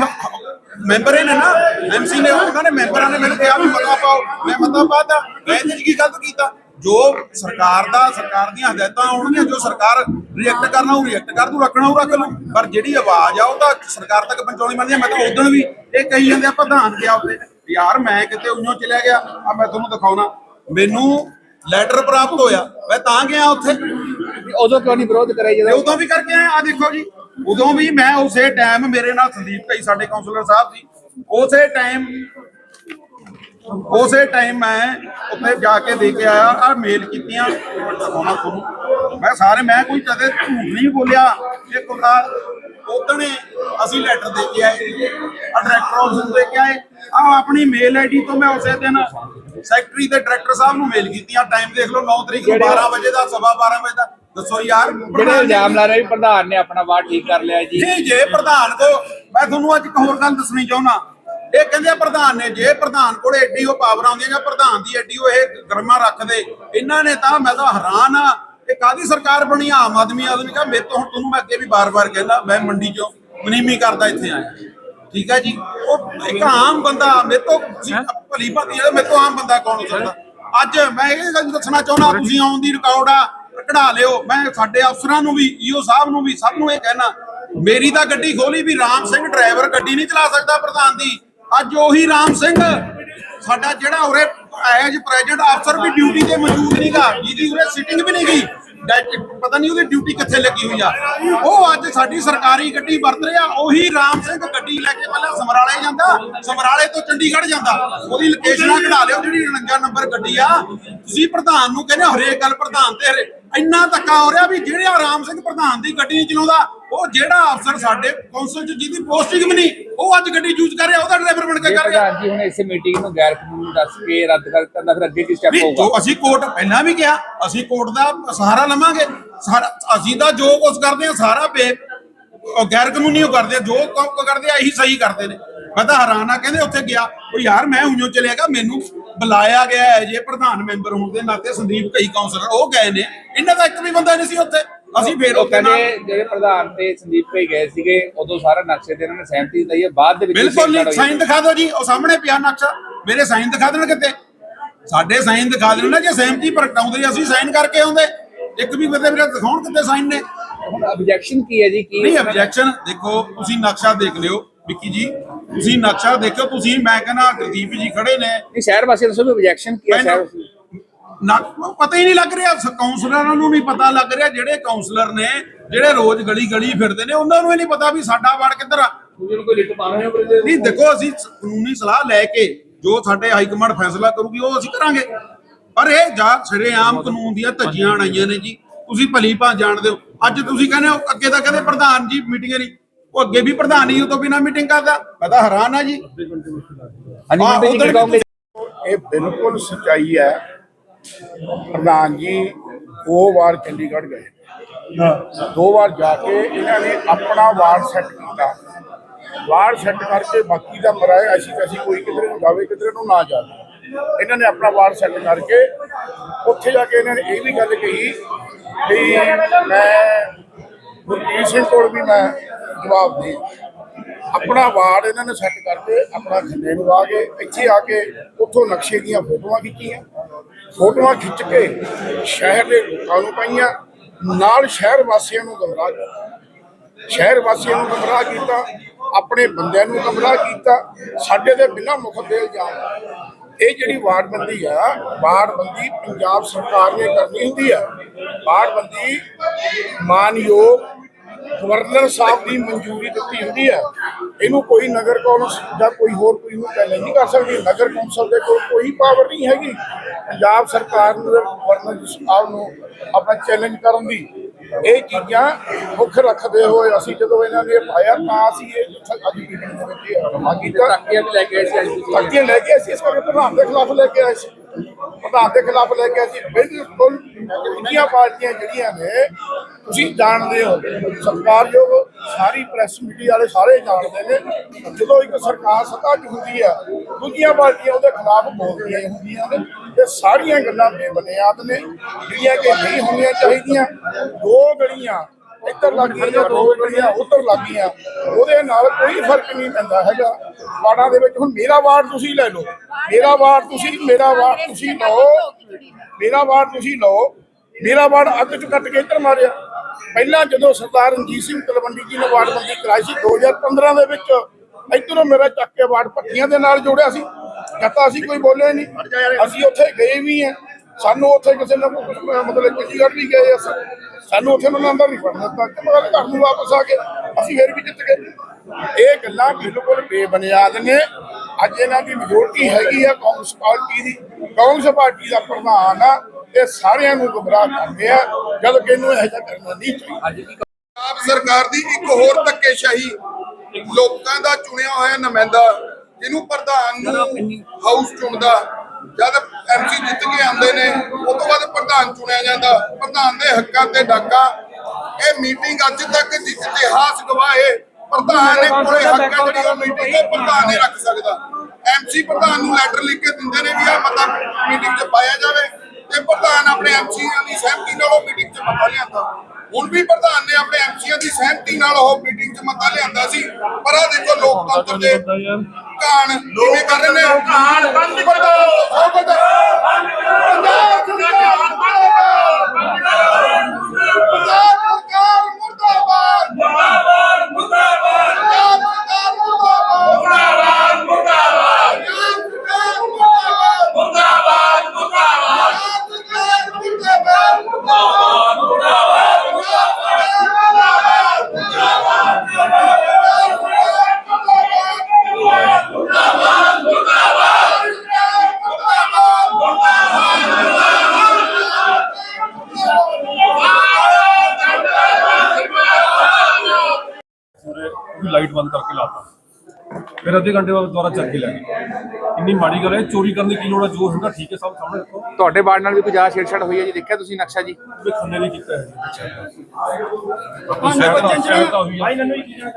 ਮੈਂਬਰ ਨੇ ਨਾ ਐਮਸੀ ਨੇ, ਉਹਨਾਂ ਨੇ ਮੈਂਬਰਾਂ ਨੇ ਮੈਨੂੰ ਕਿਹਾ ਵੀ ਮਤਾ ਪਾਓ। ਮੈਂ ਮਤਾ ਪਾਤਾ, ਮੈਂ ਇਹਦੇ ਗਲਤ ਕੀਤਾ? ਜੋ ਸਰਕਾਰ ਦਾ ਸਰਕਾਰ ਦੀਆਂ ਹਦਾਇਤਾਂ ਆਉਣਗੀਆਂ ਜੋ ਸਰਕਾਰ ਰਿਐਕਟ ਕਰਨਾ ਉਹ ਰਿਐਕਟ ਕਰ ਦੂ ਰੱਖਣਾ ਉਹ ਰੱਖ ਲੂ ਪਰ ਜਿਹੜੀ ਆਵਾਜ਼ ਆ ਉਹ ਤਾਂ ਸਰਕਾਰ ਤੱਕ ਪਹੁੰਚਾਉਣੀ ਬਣਦੀ ਮੈਂ ਤਾਂ ਉਦੋਂ ਵੀ ਇਹ ਕਹੀ ਜਾਂਦੇ ਆ ਪ੍ਰਧਾਨ ਗਿਆ ਉੱਤੇ ਯਾਰ ਮੈਂ ਕਿਤੇ ਉਈਓ ਚਲਿਆ ਗਿਆ ਆ ਮੈਂ ਤੁਹਾਨੂੰ ਦਿਖਾਉਣਾ। ਮੈਨੂੰ ਲੈਟਰ ਪ੍ਰਾਪਤ ਹੋਇਆ ਮੈਂ ਤਾਂ ਗਿਆ ਉੱਥੇ। ਉਦੋਂ ਕਿਉਂ ਨਹੀਂ ਵਿਰੋਧ ਕਰਾਈ ਤੇ ਜਦੋਂ ਉਦੋਂ ਵੀ ਕਰਕੇ ਆਏ ਆ ਦੇਖੋ ਜੀ। ਉਦੋਂ ਵੀ ਮੈਂ ਉਸੇ ਟਾਈਮ ਮੇਰੇ ਨਾਲ ਸੰਦੀਪ ਕਈ ਸਾਡੇ ਕਾਉਂਸਲਰ ਸਾਹਿਬ ਸੀ ਉਸੇ ਟਾਈਮ ਉਸੇ ਟਾਈਮ ਮੈਂ ਉੱਥੇ ਜਾ ਕੇ ਦੇ ਕੇ ਆਇਆ ਆ ਮੇਲ ਕੀਤੀਆਂ। ਦਿਖਾਉਣਾ ਤੁਹਾਨੂੰ ਮੈਂ ਸਾਰੇ ਮੈਂ ਕੋਈ ਕਦੇ ਝੂਠ ਨਹੀਂ ਬੋਲਿਆ। ਇਹ ਕੋਲਾ ਉਦਣੇ ਅਸੀਂ ਲੈਟਰ ਦੇ ਕੇ ਆਏ ਆ ਡਾਇਰੈਕਟਰ ਆਫਿਸ ਨੂੰ ਦੇ ਕੇ ਆਏ ਆ ਆਪਣੀ ਮੇਲ ਆਈਡੀ ਤੋਂ ਮੈਂ ਉਸੇ ਦਿਨ ਸੈਕਟਰੀ ਤੇ ਡਾਇਰੈਕਟਰ ਸਾਹਿਬ ਨੂੰ ਮੇਲ ਕੀਤੀਆਂ ਟਾਈਮ ਦੇਖ ਲਓ 9 ਤਰੀਕ ਨੂੰ 12 ਵਜੇ ਦਾ ਸਵਾ 12 ਵਜੇ ਦਾ। ਦੱਸੋ ਯਾਰ ਜਿਹੜੇ ਇਲਜ਼ਾਮ ਲਾ ਰਹੇ ਪ੍ਰਧਾਨ ਨੇ ਆਪਣਾ ਵਾਰਡ ਠੀਕ ਕਰ ਲਿਆ ਜੀ। ਨਹੀਂ ਜੇ ਪ੍ਰਧਾਨ ਕੋ ਮੈਂ ਤੁਹਾਨੂੰ ਅੱਜ ਇੱਕ ਹੋਰ ਗੱਲ ਦੱਸਣੀ ਚਾਹੁੰਦਾ। ਇਹ ਕਹਿੰਦੇ ਪ੍ਰਧਾਨ ਨੇ ਜੇ ਪ੍ਰਧਾਨ ਕੋਲੇ ਐਡੀ ਉਹ ਪਾਵਰ ਆਉਂਦੀਆਂ ਜਾਂ ਪ੍ਰਧਾਨ ਦੀ ਐਡੀ ਉਹ ਇਹ ਗਰਮਾ ਰੱਖਦੇ ਇਹਨਾਂ ਨੇ ਤਾਂ ਮੈਂ ਤਾਂ ਹੈਰਾਨ ਆ ਇਹ ਕਾਦੀ ਸਰਕਾਰ ਬਣੀ ਆ? ਆਮ ਆਦਮੀ ਆਦਮੀ ਕਾ ਮੇਰੇ ਤੋਂ ਹੁਣ ਤੁਹਾਨੂੰ ਮੈਂ ਅੱਗੇ ਵੀ ਬਾਰ-ਬਾਰ ਕਹਿੰਦਾ ਮੈਂ ਮੰਡੀ ਚੋਂ ਮਨੀਮੀ ਕਰਦਾ ਇੱਥੇ ਆਇਆ। ਠੀਕ ਹੈ ਜੀ? ਉਹ ਇੱਕ ਆਮ ਬੰਦਾ ਮੇਰੇ ਤੋਂ ਭਲੀ ਭਾਤੀ ਜਿਹੜੇ ਮੇਰੇ ਤੋਂ ਆਮ ਬੰਦਾ ਕੌਣ ਹੋ ਸਕਦਾ? ਅੱਜ ਮੈਂ ਇਹ ਗੱਲ ਦੱਸਣਾ ਚਾਹੁੰਦਾ ਤੁਸੀਂ ਆਉਣ ਦੀ ਰਿਕਾਰਡ ਆ ਕਢਾ ਲਿਓ। ਮੈਂ ਸਾਡੇ ਅਫਸਰਾਂ ਨੂੰ ਵੀ ਈਓ ਸਾਹਿਬ ਨੂੰ ਵੀ ਸਭ ਨੂੰ ਇਹ ਕਹਿਣਾ ਮੇਰੀ ਤਾਂ ਗੱਡੀ ਖੋਲੀ ਵੀ ਰਾਮ ਸਿੰਘ ਡਰਾਈਵਰ ਗੱਡੀ ਨਹੀਂ ਚਲਾ ਸਕਦਾ ਪ੍ਰਧਾਨ ਦੀ। ਅੱਜ ਉਹੀ ਰਾਮ ਸਿੰਘ ਸਾਡਾ ਜਿਹੜਾ ਉਰੇ ਐਜ ਪ੍ਰੈਜ਼ੀਡੈਂਟ ਅਫਸਰ ਵੀ ਡਿਊਟੀ ਤੇ ਮੌਜੂਦ ਨਹੀਂਗਾ ਜਿਹਦੀ ਉਰੇ ਸਿਟਿੰਗ ਵੀ ਨਹੀਂ ਗਈ ਪਤਾ ਨਹੀਂ ਉਹਦੀ ਡਿਊਟੀ ਕਿੱਥੇ ਲੱਗੀ ਹੋਈ ਆ। ਉਹ ਅੱਜ ਸਾਡੀ ਸਰਕਾਰੀ ਗੱਡੀ ਵਰਤ ਰਿਹਾ ਉਹੀ ਰਾਮ ਸਿੰਘ ਗੱਡੀ ਲੈ ਕੇ ਪਹਿਲਾਂ ਸਮਰਾਲੇ ਜਾਂਦਾ ਸਮਰਾਲੇ ਤੋਂ ਚੰਡੀਗੜ੍ਹ ਜਾਂਦਾ। ਉਹਦੀ ਲੋਕੇਸ਼ਨਾਂ ਕਢਾ ਲਿਓ ਜਿਹੜੀ 49 ਨੰਬਰ ਗੱਡੀ ਆ। ਤੁਸੀਂ ਪ੍ਰਧਾਨ ਨੂੰ ਕਹਿੰਦੇ ਹੋ, ਹਰੇਕ ਗੱਲ ਪ੍ਰਧਾਨ ਤੇ ਹਰੇ ਇੰਨਾ ਧੱਕਾ ਹੋ ਰਿਹਾ ਵੀ ਜਿਹੜਾ ਰਾਮ ਸਿੰਘ ਪ੍ਰਧਾਨ ਦੀ ਗੱਡੀ ਨਹੀਂ ਚਲਾਉਂਦਾ ਉਹ ਜਿਹੜਾ ਅਫਸਰ ਸਾਡੇ ਕੌਂਸਲ ਚ ਜਿਹਦੀ ਪੋਸਟਿੰਗ ਵੀ ਨਹੀਂ ਉਹ ਅੱਜ ਗੱਡੀ ਯੂਜ਼ ਕਰ ਰਿਹਾ ਉਹਦਾ ਡਰਾਈਵਰ ਬਣ ਕੇ ਜੇ ਕਰ ਰਿਹਾ। ਪ੍ਰਧਾਨ ਜੀ ਹੁਣ ਇਸੇ ਮੀਟਿੰਗ ਨੂੰ ਗੈਰ ਕਾਨੂੰਨੀ ਦੱਸ ਕੇ ਰੱਦ ਕਰ ਦਿੱਤਾ ਤਾਂ ਫਿਰ ਅੱਗੇ ਕੀ ਸਟੈਪ ਨਹੀਂ ਹੋਊਗਾ? ਜੋ ਅਸੀਂ ਕੋਰਟ ਪਹਿਲਾਂ ਵੀ ਕਿਹਾ ਅਸੀਂ ਕੋਰਟ ਦਾ ਸਹਾਰਾ ਲਵਾਂਗੇ। ਸਾਰਾ ਅਸੀਂ ਤਾਂ ਜੋ ਕੁਝ ਕਰਦੇ ਆ ਸਾਰਾ ਬੇ ਉਹ ਗੈਰ ਕਾਨੂੰਨੀ ਉਹ ਕਰਦੇ ਆ ਜੋ ਕੰਮ ਕਰਦੇ ਆ ਇਹੀ ਸਹੀ ਕਰਦੇ ਨੇ। ਮੈਂ ਤਾਂ ਹੈਰਾਨ ਆ ਕਹਿੰਦੇ ਉੱਥੇ ਗਿਆ ਉਹ ਯਾਰ ਮੈਂ ਹੁਣੋਂ ਚਲਿਆ ਗਿਆ ਮੈਨੂੰ ਬੁਲਾਇਆ ਗਿਆ ਹੈ ਜੇ ਪ੍ਰਧਾਨ ਮੈਂਬਰ ਹੋਣ ਦੇ ਨਾਤੇ ਸੰਦੀਪ ਕਈ ਕਾਉਂਸਲਰ ਉਹ ਗਏ ਨੇ। ਇਹਨਾਂ ਦਾ ਇੱਕ ਵੀ ਬੰਦਾ ਨਹੀਂ ਸੀ ਉੱਥੇ। ਅਸੀਂ ਫੇਰ ਉਹ ਕਹਿੰਦੇ ਜਿਹੜੇ ਪ੍ਰਧਾਨ ਤੇ ਸੰਦੀਪ ਭਾਈ ਗਏ ਸੀਗੇ ਉਦੋਂ ਸਾਰਾ ਨਕਸ਼ੇ ਤੇ ਇਹਨਾਂ ਨੇ ਸਹਿਮਤੀ ਦਿੱਤੀ ਹੈ। ਬਾਅਦ ਦੇ ਵਿੱਚ ਬਿਲਕੁਲ ਨਹੀਂ। ਸਾਈਨ ਦਿਖਾ ਦਿਓ ਜੀ ਉਹ ਸਾਹਮਣੇ ਪਿਆ ਨਕਸ਼ਾ। ਮੇਰੇ ਸਾਈਨ ਦਿਖਾ ਦੇਣ ਕਿਤੇ? ਸਾਡੇ ਸਾਈਨ ਦਿਖਾ ਦੇਣ ਨਾ ਜੇ ਸਹਿਮਤੀ ਪ੍ਰਗਟਾਉਂਦੇ ਅਸੀਂ ਸਾਈਨ ਕਰਕੇ ਆਉਂਦੇ। ਇੱਕ ਵੀ ਬੰਦੇ ਮੇਰੇ ਦਿਖਾਉਣ ਕਿਤੇ ਸਾਈਨ ਨੇ? ਹੁਣ ਆਬਜੈਕਸ਼ਨ ਕੀ ਹੈ ਜੀ? ਕੀ ਨਹੀਂ ਆਬਜੈਕਸ਼ਨ ਦੇਖੋ ਤੁਸੀਂ ਨਕਸ਼ਾ ਦੇਖ ਲਿਓ ਵਿੱਕੀ ਜੀ। ਤੁਸੀਂ ਨਕਸ਼ਾ ਦੇਖੋ ਤੁਸੀਂ ਮੈਂ ਕਹਿੰਦਾ ਗੁਰਦੀਪ ਜੀ ਖੜੇ ਨੇ। ਨਹੀਂ ਸ਼ਹਿਰ ਵਾਸੀਆਂ ਦੱਸੋ ਵੀ ਆਬਜੈਕਸ਼ਨ ਕੀ ਹੈ ਸ਼ਹਿਰ ਵਾਸੀ ਨਾ ਪਤਾ ਹੀ ਨਹੀਂ ਲੱਗ ਰਿਹਾ। ਕਾਉਂਸਲਰਾਂ ਨੂੰ ਨਹੀਂ ਪਤਾ ਲੱਗ ਰਿਹਾ ਜਿਹੜੇ ਕਾਉਂਸਲਰ ਨੇ ਜਿਹੜੇ ਰੋਜ਼ ਗਲੀ ਗਲੀ ਫਿਰਦੇ ਨੇ ਉਹਨਾਂ ਨੂੰ ਹੀ ਨਹੀਂ ਪਤਾ ਵੀ ਸਾਡਾ ਵਾਰਡ ਕਿੱਧਰ ਆ। ਨਹੀਂ ਦੇਖੋ ਅਸੀਂ ਕਾਨੂੰਨੀ ਸਲਾਹ ਲੈ ਕੇ ਜੋ ਸਾਡੇ ਹਾਈ ਕਮਾਂਡ ਫੈਸਲਾ ਕਰੂਗੀ ਉਹ ਅਸੀਂ ਕਰਾਂਗੇ। ਪਰ ਇਹ ਜਾਂ ਸ਼ਰੇਆਮ ਕਾਨੂੰਨ ਦੀਆਂ ਧੱਜੀਆਂ ਆਈਆਂ ਨੇ ਜੀ। ਤੁਸੀਂ ਭਲੀ ਭਾਂ ਜਾਣਦੇ ਹੋ। ਅੱਜ ਤੁਸੀਂ ਕਹਿੰਦੇ ਹੋ ਅੱਗੇ ਤਾਂ ਕਹਿੰਦੇ ਪ੍ਰਧਾਨ ਜੀ ਮੀਟਿੰਗ ਨਹੀਂ। ਉਹ ਅੱਗੇ ਵੀ ਪ੍ਰਧਾਨ ਹੀ ਉਹ ਤੋਂ ਬਿਨਾ ਮੀਟਿੰਗ ਕਰਦਾ। ਮੈਂ ਤਾਂ ਹੈਰਾਨ ਆ ਜੀ। ਹਾਂਜੀ ਇਹ ਬਿਲਕੁਲ ਸੱਚਾਈ ਹੈ ਪ੍ਰਧਾਨ ਜੀ, ਦੋ ਵਾਰ ਚੰਡੀਗੜ੍ਹ ਗਏ। ਦੋ ਵਾਰ ਜਾ ਕੇ ਇਹਨਾਂ ਨੇ ਆਪਣਾ ਵਾਰਡ ਸੈੱਟ ਕੀਤਾ। ਵਾਰਡ ਸੈੱਟ ਕਰਕੇ ਬਾਕੀ ਦਾ ਮਰਾਏ ਅਸੀਂ ਤਾਂ ਕੋਈ ਕਿਧਰੇ ਨੂੰ ਜਾਵੇ, ਕਿਧਰੇ ਨੂੰ ਨਾ ਜਾਵੇ। ਇਹਨਾਂ ਨੇ ਆਪਣਾ ਵਾਰਡ ਸੈੱਟ ਕਰਕੇ ਉੱਥੇ ਜਾ ਕੇ ਇਹਨਾਂ ਨੇ ਇਹ ਵੀ ਗੱਲ ਕਹੀ ਵੀ ਮੈਂ ਗੁਰਪ੍ਰੀਤ ਸਿੰਘ ਕੋਲ ਵੀ ਮੈਂ ਜਵਾਬ ਦੇ। ਆਪਣਾ ਵਾਰਡ ਇਹਨਾਂ ਨੇ ਸੈੱਟ ਕਰਕੇ ਆਪਣਾ ਖੰਨੇ ਨੂੰ ਆ ਕੇ ਇੱਥੇ ਆ ਕੇ ਉੱਥੋਂ ਨਕਸ਼ੇ ਦੀਆਂ ਫੋਟੋਆਂ ਖਿੱਚੀਆਂ। ਫੋਟੋਆਂ ਖਿੱਚ ਕੇ ਸ਼ਹਿਰ ਦੇ ਲੋਕਾਂ ਨੂੰ ਪਾਈਆਂ, ਨਾਲ ਸ਼ਹਿਰ ਵਾਸੀਆਂ ਨੂੰ ਗਮਰਾਹ ਕੀਤਾ। ਸ਼ਹਿਰ ਵਾਸੀਆਂ ਨੂੰ ਗਮਰਾਹ ਕੀਤਾ, ਆਪਣੇ ਬੰਦਿਆਂ ਨੂੰ ਗਮਰਾਹ ਕੀਤਾ, ਸਾਡੇ ਦੇ ਬਿਨਾਂ ਮੁਖਤ ਦੇ ਇਲਜ਼ਾਮ। ਇਹ ਜਿਹੜੀ ਵਾਰਡਬੰਦੀ ਆ, ਵਾਰਡਬੰਦੀ ਪੰਜਾਬ ਸਰਕਾਰ ਨੇ ਕਰਨੀ ਹੁੰਦੀ ਆ। ਵਾਰਡਬੰਦੀ ਮਾਨਯੋਗ ਗਵਰਨਰ ਸਾਹਿਬ ਦੀ ਮਨਜ਼ੂਰੀ ਦਿੱਤੀ ਹੁੰਦੀ ਹੈ। ਇਹਨੂੰ ਕੋਈ ਨਗਰ ਕੌਂਸਲ ਜਾਂ ਕੋਈ ਹੋਰ ਕੋਈ ਨੂੰ ਚੈਲੰਜ ਨਹੀਂ ਕਰ ਸਕਦੀ। ਨਗਰ ਕੌਂਸਲ ਦੇ ਕੋਲ ਕੋਈ ਪਾਵਰ ਨਹੀਂ ਹੈਗੀ। ਪੰਜਾਬ ਸਰਕਾਰ ਨੂੰ ਗਵਰਨਰ ਸਾਹਿਬ ਨੂੰ ਆਪਣਾ ਚੈਲੰਜ ਕਰਨ ਦੀ ਇਹ ਚੀਜ਼ਾਂ ਮੁੱਖ ਰੱਖਦੇ ਹੋਏ ਅਸੀਂ ਜਦੋਂ ਇਹਨਾਂ ਨੇ ਪਾਇਆ ਤਾਂ ਅਸੀਂ ਇਹ ਅੱਜ ਮੀਟਿੰਗ ਦੇ ਵਿੱਚ ਮੰਗ ਕੀਤਾ ਤਾਕੀਆਂ ਵੀ ਲੈ ਕੇ ਆਏ ਸੀ ਅੱਜ ਤੁਸੀਂ ਤਾਕੀਆਂ ਲੈ ਕੇ ਅਸੀਂ ਇਸ ਕਰਕੇ ਪ੍ਰਧਾਨ ਦੇ ਖਿਲਾਫ ਲੈ ਕੇ ਆਏ ਸੀ। ਪ੍ਰਧਾਨ ਦੇ ਖਿਲਾਫ ਲੈ ਕੇ ਅਸੀਂ ਬਿਲਕੁਲ ਦੂਜੀਆਂ ਪਾਰਟੀਆਂ ਜਿਹੜੀਆਂ ਨੇ, ਤੁਸੀਂ ਜਾਣਦੇ ਹੋ। ਸਰਕਾਰਯੋਗ ਸਾਰੀ ਪ੍ਰੈਸ ਮੀਡੀਆ ਵਾਲੇ ਸਾਰੇ ਜਾਣਦੇ ਨੇ ਜਦੋਂ ਇੱਕ ਸਰਕਾਰ ਸੱਤਾ 'ਚ ਹੁੰਦੀ ਹੈ ਦੂਜੀਆਂ ਪਾਰਟੀਆਂ ਉਹਦੇ ਖਿਲਾਫ ਬੋਲਦੀਆਂ ਹੁੰਦੀਆਂ ਨੇ ਤੇ ਸਾਰੀਆਂ ਗੱਲਾਂ ਬੇਬੁਨਿਆਦ ਨੇ, ਜਿਹੜੀਆਂ ਕਿ ਨਹੀਂ ਹੋਣੀਆਂ ਚਾਹੀਦੀਆਂ, ਦੋ ਗੜੀਆਂ ਇੱਧਰ ਲੱਗੀਆਂ ਜਾਂ ਦੋ ਗਲੀਆਂ ਉੱਧਰ ਲੱਗੀਆਂ ਉਹਦੇ ਨਾਲ ਕੋਈ ਫ਼ਰਕ ਨਹੀਂ ਪੈਂਦਾ ਹੈਗਾ। ਵਾਰਡਾਂ ਦੇ ਵਿੱਚ ਹੁਣ ਮੇਰਾ ਵਾਰਡ ਤੁਸੀਂ ਲੈ ਲਓ। ਮੇਰਾ ਵਾਰਡ ਤੁਸੀਂ, ਮੇਰਾ ਵਾਰਡ ਤੁਸੀਂ ਲਓ। ਮੇਰਾ ਵਾਰਡ ਤੁਸੀਂ ਲਓ। ਮੇਰਾ ਵਾਰਡ ਅੱਧ ਚ ਕੱਟ ਕੇ ਇੱਧਰ ਮਾਰਿਆ। ਪਹਿਲਾਂ ਜਦੋਂ ਸਰਦਾਰ ਰਣਜੀਤ ਸਿੰਘ ਤਲਵੰਡੀ ਜੀ ਨੇ ਵਾਰਡਬੰਦੀ ਕਰਾਈ ਸੀ 2015 ਦੇ ਵਿੱਚ ਇੱਧਰੋਂ ਮੇਰਾ ਚੱਕ ਕੇ ਵਾਰਡ ਪੱਟੀਆਂ ਦੇ ਨਾਲ ਜੋੜਿਆ ਸੀ। ਜਦ ਤਾਂ ਅਸੀਂ ਕੋਈ ਬੋਲਿਆ ਨਹੀਂ। ਅਸੀਂ ਉੱਥੇ ਗਏ ਵੀ ਆ ਸਾਨੂੰ ਉੱਥੇ ਕਿਸੇ ਨੇ ਕੁਛ ਮਤਲਬ ਚੰਡੀਗੜ੍ਹ ਵੀ ਗਏ ਅਸੀਂ ਸਾਨੂੰ ਉੱਥੇ ਉਹਨਾਂ ਨੇ ਅੰਦਰ ਨਹੀਂ ਵੜਨ ਦਿੱਤਾ। ਤੇ ਮਗਰ ਘਰ ਨੂੰ ਵਾਪਸ ਆ ਕੇ ਅਸੀਂ ਫਿਰ ਵੀ ਜਿੱਤ ਗਏ। ਇਹ ਗੱਲਾਂ ਬਿਲਕੁਲ ਬੇਬੁਨਿਆਦ ਨੇ। ਅੱਜ ਇਹਨਾਂ ਦੀ ਮੈਜੋਰਟੀ ਹੈਗੀ ਆ ਕਾਂਗਰਸ ਪਾਰਟੀ ਦੀ। ਕਾਂਗਰਸ ਪਾਰਟੀ ਦਾ ਪ੍ਰਧਾਨ ਆ। ਇਹ ਸਾਰਿਆਂ ਨੂੰ ਗੁੰਮਰਾਹ ਕਰਦੇ ਆ ਜਦ ਕਿ ਇਹਨੂੰ ਇਹੋ ਜਿਹਾ ਕਰਨਾ ਨਹੀਂ ਚਾਹੀਦਾ। ਪੰਜਾਬ ਸਰਕਾਰ ਦੀ ਇੱਕ ਹੋਰ ਧੱਕੇਸ਼ਾਹੀ ਲੋਕਾਂ ਦਾ ਚੁਣਿਆ ਹੋਇਆ ਨੁਮਾਇੰਦਾ ਜਿਹਨੂੰ ਪ੍ਰਧਾਨ ਨੂੰ ਹਾਊਸ ਚੁਣਦਾ ਜਦ ਐਮਸੀ ਜਿੱਤ ਕੇ ਆਉਂਦੇ ਨੇ, ਉਸ ਤੋਂ ਬਾਅਦ ਪ੍ਰਧਾਨ ਚੁਣਿਆ ਜਾਂਦਾ। ਪ੍ਰਧਾਨ ਦੇ ਹੱਕਾਂ ਤੇ ਡਾਕਾ। ਇਹ ਮੀਟਿੰਗ ਅੱਜ ਤੱਕ ਜਿ- ਇਤਿਹਾਸ ਗਵਾਏ, ਪ੍ਰਧਾਨ ਨੇ ਕੋਲੇ ਹੱਕ ਹੈ ਜਿਹੜੀ ਉਹ ਮੀਟਿੰਗ ਉਹ ਪ੍ਰਧਾਨ ਨਹੀਂ ਰੱਖ ਸਕਦਾ। ਐਮਸੀ ਪ੍ਰਧਾਨ ਨੂੰ ਲੈਟਰ ਲਿਖ ਕੇ ਦਿੰਦੇ ਨੇ ਵੀ ਆ ਮਤਾ ਮੀਟਿੰਗ 'ਚ ਪਾਇਆ ਜਾਵੇ। ਤੇ ਪ੍ਰਧਾਨ ਆਪਣੇ ਐਮਸੀਆਂ ਦੀ ਸਹਿਮਤੀ ਨਾਲ ਉਹ ਮੀਟਿੰਗ 'ਚ ਮਤਾ ਲਿਆਂਦਾ। ਹੁਣ ਵੀ ਪ੍ਰਧਾਨ ਨੇ ਆਪਣੇ ਐਮਸੀਆਂ ਦੀ ਸਹਿਮਤੀ ਨਾਲ ਉਹ ਮੀਟਿੰਗ 'ਚ ਮਤਾ ਲਿਆਂਦਾ ਸੀ। ਪਰ ਆ ਦੇਖੋ ਲੋਕਤੰਤਰ ਦੇ ਕਾਣ ਕਿਵੇਂ ਕਰ ਰਹੇ ਨੇ? ਕਾਣ ਬੰਦ ਕਰੋ। ਕਰੋ ਪੰਜਾਬ ਸਰਕਾਰ ਮੁਰਦਾਬਾਦ ਪੰਜਾਬ ਸਰਕਾਰ ਮੁਰਦਾਬਾਦ। ਮੁਰਦਾਬਾਦ ਮੁਰਦਾਬਾਦ ਪੰਜਾਬ ਸਰਕਾਰ ਮੁਰਦਾਬਾਦ ਮੁਰਦਾਬਾਦ ਮੁਰਦਾਬਾਦ ਪੰਜਾਬ ਸਰਕਾਰ ਮੁਰਦਾਬਾਦ ਮੁਰਦਾਬਾਦ ਮੁਰਦਾਬਾਦ ਪੰਜਾਬ ਸਰਕਾਰ ਮੁਰਦਾਬਾਦ ਮੁਰਦਾਬਾਦ ਮੁਰਦਾਬਾਦ ਮੁਰਦਾਬਾਦ ਫਿਰ ਅੱਧੇ ਘੰਟੇ ਬਾਅਦ ਦੁਬਾਰਾ ਚੱਕ ਕੇ ਲੈ ਗਏ। ਇੰਨੀ ਮਾੜੀ ਗੱਲ ਹੈ ਚੋਰੀ ਕਰਨ ਦੀ ਕੀ ਲੋੜ ਹੈ ਜੋ ਹੁੰਦਾ ਠੀਕ ਹੈ ਸਭ ਸਾਹਮਣੇ ਰੱਖੋ। ਤੁਹਾਡੇ ਵਾਰਡ ਨਾਲ ਵੀ ਕੋਈ ਜ਼ਿਆਦਾ ਛੇੜਛਾੜ ਹੋਈ ਹੈ ਜੀ ਦੇਖਿਆ ਤੁਸੀਂ ਨਕਸ਼ਾ ਜੀ? ਵੀ ਖੰਨੇ ਨਹੀਂ ਕੀਤਾ ਹੈ। ਸ਼ਾਇਦ ਤਾਂ ਸ਼ਾਇਦ ਤਾਂ ਹੋਈ ਹੈ।